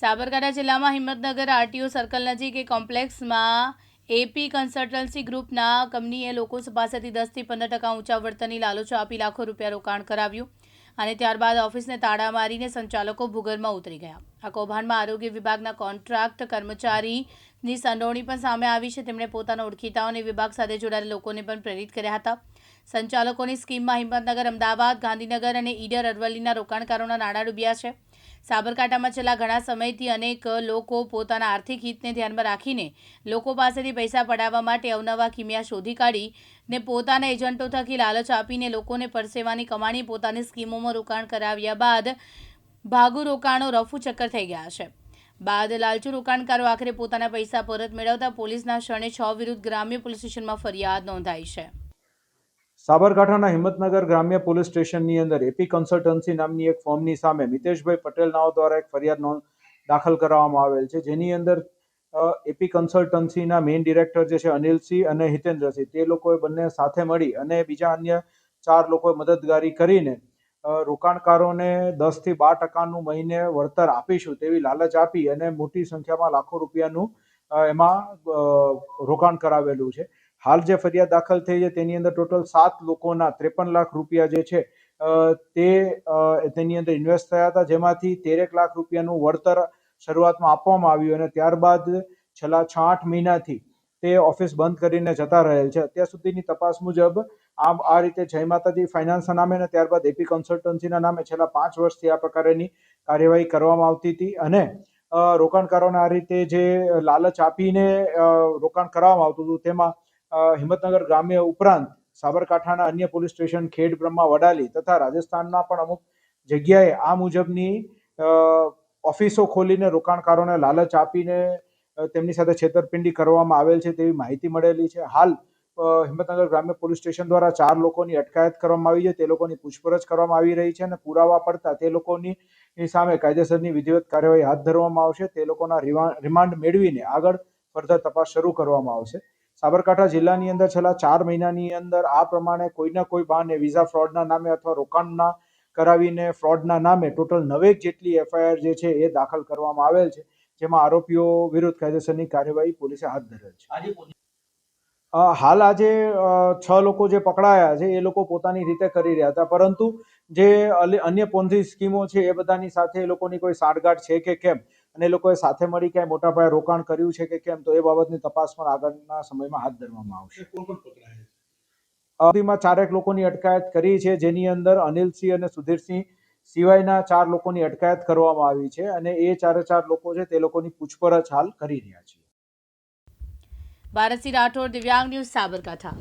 સાબરકાંઠા જિલ્લામાં Himmatnagar RTO circle નજીક એક કોમ્પ્લેક્સમાં એપી કન્સલ્ટન્સી ગ્રુપના કંપનીએ લોકો પાસેથી દસથી પંદર ટકા ઊંચા વળતરની લાલચ આપી લાખો રૂપિયા રોકાણ કરાવ્યું અને ત્યારબાદ ઓફિસને તાળા મારીને સંચાલકો ભૂગર્ભમાં ઉતરી ગયા. આ કૌભાંડમાં આરોગ્ય વિભાગના કોન્ટ્રાક્ટ કર્મચારીની સંડોવણી પણ સામે આવી છે. તેમણે પોતાના ઓળખીતાઓને વિભાગ સાથે જોડાયેલા લોકોને પણ પ્રેરિત કર્યા હતા. સંચાલકોની સ્કીમમાં હિંમતનગર, અમદાવાદ, ગાંધીનગર અને ઈડર અરવલ્લીના રોકાણકારોના નાણાં ડૂબ્યા છે. સાબરકાંઠામાં છેલ્લા ઘણા સમયથી અનેક લોકો પોતાના આર્થિક હિતને ધ્યાનમાં રાખીને લોકો પાસેથી પૈસા પડાવવા માટે અવનવા કિમિયા શોધી કાઢી ને પોતાના એજન્ટો થકી લાલચ આપીને લોકોને પરસેવાની કમાણી પોતાની સ્કીમોમાં રોકાણ કરાવ્યા બાદ ભાગુ રોકાણો રફુ ચક્કર થઈ ગયા છે. બાદ લાલચુ રોકાણકારો આખરે પોતાના પૈસા પરત મેળવતા પોલીસના શરણે છ વિરુદ્ધ ગ્રામ્ય પોલીસ સ્ટેશનમાં ફરિયાદ નોંધાઈ છે. સાબરકાંઠાના હિંમતનગર ગ્રામ્ય પોલીસ સ્ટેશનની અંદર એપી કન્સલ્ટન્સી નામની એક ફોર્મની સામે મિતેશભાઈ પટેલ નાઓ દ્વારા એક ફરિયાદ નોંધ દાખલ કરવામાં આવેલ છે. જેની અંદર એપી કન્સલ્ટન્સીના મેઇન ડિરેક્ટર જે છે અનિલસિંહ અને હિતેન્દ્રસિંહ, તે લોકોએ બંને સાથે મળી અને બીજા અન્ય ચાર લોકોએ મદદગારી કરીને રોકાણકારોને દસથી બાર ટકાનું મહિને વળતર આપીશું તેવી લાલચ આપી અને મોટી સંખ્યામાં લાખો રૂપિયાનું એમાં રોકાણ કરાવેલું છે. હાલ જે ફરિયાદ દાખલ થઈ છે, તેની અંદર ટોટલ સાત લોકોના ત્રેપન લાખ રૂપિયા જે છે તે તેની અંદર ઇન્વેસ્ટ થયા હતા. જેમાંથી તેરેક લાખ રૂપિયાનું વળતર શરૂઆતમાં આપવામાં આવ્યું અને ત્યારબાદ છેલ્લા છ, આઠ મહિનાથી તે ઓફિસ બંધ કરીને જતા રહેલ છે. અત્યાર સુધીની તપાસ મુજબ આમ આ રીતે જય માતાજી ફાઇનાન્સના નામે અને ત્યારબાદ એપી કન્સલ્ટન્સીના નામે છેલ્લા પાંચ વર્ષથી આ પ્રકારની કાર્યવાહી કરવામાં આવતી હતી અને રોકાણકારોને આ રીતે જે લાલચ આપીને રોકાણ કરવામાં આવતું હતું, તેમાં હિંમતનગર ગ્રામ્ય ઉપરાંત સાબરકાંઠાના અન્ય પોલીસ સ્ટેશન, ખેડ બ્રહ્મા વડાલી તથા રાજસ્થાનના પણ અમુક જગ્યાએ આ મુજબની ઓફિસો ખોલીને રોકાણકારોને લાલચ આપીને તેમની સાથે છેતરપિંડી કરવામાં આવેલ છે તેવી માહિતી મળેલી છે. હાલ હિંમતનગર ગ્રામ્ય પોલીસ સ્ટેશન દ્વારા ચાર લોકોની અટકાયત કરવામાં આવી છે. તે લોકોની પૂછપરછ કરવામાં આવી રહી છે અને પુરાવા પડતા તે લોકોની સામે કાયદેસરની વિધિવત કાર્યવાહી હાથ ધરવામાં આવશે. તે લોકોના રિમાન્ડ મેળવીને આગળ ફર્ધર તપાસ શરૂ કરવામાં આવશે. સાબરકાંઠા જિલ્લાની અંદર છેલ્લા ચાર મહિનાની અંદર આ પ્રમાણે કોઈના કોઈ બહાને વિઝા ફ્રોડના નામે અથવા રોકાણના કરાવીને ફ્રોડના નામે ટોટલ નવેક જેટલી એફઆઈઆર જે છે એ દાખલ કરવામાં આવેલ છે જેમાં આરોપીઓ વિરુદ્ધ કાયદેસરની કાર્યવાહી પોલીસે હાથ ધરેલ છે. હાલ આજે છ લોકો જે પકડાયા છે એ લોકો પોતાની રીતે કરી રહ્યા હતા પરંતુ જે અન્ય પોન્ઝી સ્કીમો છે એ બધાની સાથે એ લોકોની કોઈ સાંઠગાંઠ છે કે કેમ? અને એ લોકોએ સાથે મળી ક્યાંય મોટા પાયે રોકાણ કર્યું છે કે કેમ તો એ બાબતની તપાસ પણ આગળના સમયમાં હાથ ધરવામાં આવશે. સુધીમાં ચારેક લોકોની અટકાયત કરી છે જેની અંદર અનિલસિંહ અને સુધીરસિંહ સિવાયના ચાર લોકોની અટકાયત કરવામાં આવી છે અને એ ચારે ચાર લોકો છે તે લોકોની પૂછપરછ હાલ કરી રહ્યા છે. ભારતસિંહ રાઠોડ દિવ્યાંગ ન્યૂઝ સાબરકાંઠા.